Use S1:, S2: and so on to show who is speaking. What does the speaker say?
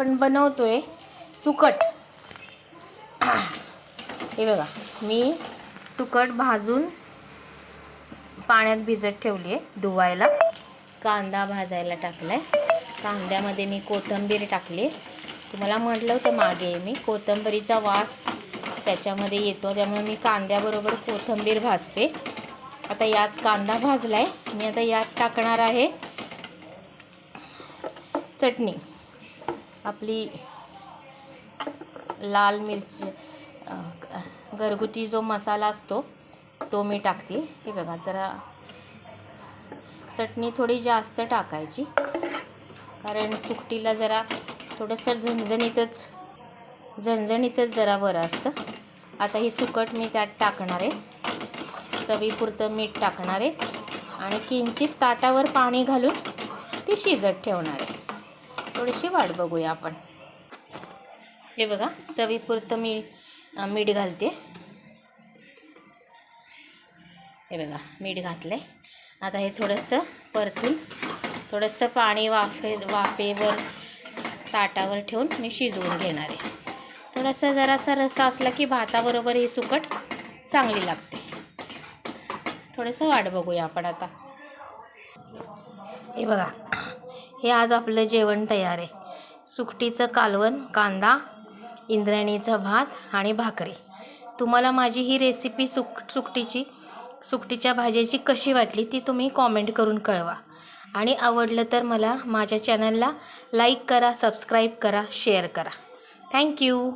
S1: आपण बनवतोय सुकट. हे बघा मी सुकट भाजून पाण्यात भिजत ठेवली आहे धुवायला. कांदा भाजायला टाकला आहे कांद्यामध्ये मी कोथिंबीर टाकली. तुम्हाला म्हटलं होतं मागे मी कोथंबीरीचा वास त्याच्यामध्ये येतो त्यामुळे मी कांद्याबरोबर कोथिंबीर भाजते. आता यात कांदा भाजला आहे मी आता यात टाकणार आहे चटणी. आपली लाल मिरची घरगुती जो मसाला असतो तो मी टाकते. हे बघा जरा चटणी थोडी जास्त टाकायची कारण सुकटीला जरा थोडंसं झणझणीतच झणझणीतच जरा बरं असतं. आता ही सुकट मी त्यात टाकणार आहे. चवीपुरतं मीठ टाकणार आहे. आणि किंचित ताटावर पाणी घालून ती शिजत ठेवणार आहे. थोडीशी वाट बघूया आपण. हे बघा चवीपुरतं मी मीठ घालते. हे बघा मीठ घातलं आहे आता हे थोडंसं परतून थोडंसं पाणी वाफे वाफेवर ताटावर ठेवून मी शिजवून घेणार आहे. थोडंसं जरासा रस्सा असला की भाताबरोबर ही सुकट चांगली लागते. थोडंसं वाट बघूया आपण आता. हे बघा हे आज आपलं जेवण तयार आहे. सुकटीचं कालवण कांदा इंद्रायणीचा भात आणि भाकरी. तुम्हाला माझी ही रेसिपी सुक सुकटीची सुकटीच्या भाजीची कशी वाटली ती तुम्ही कॉमेंट करून कळवा. आणि आवडलं तर मला माझ्या चॅनलला लाईक करा सबस्क्राईब करा शेअर करा. थँक्यू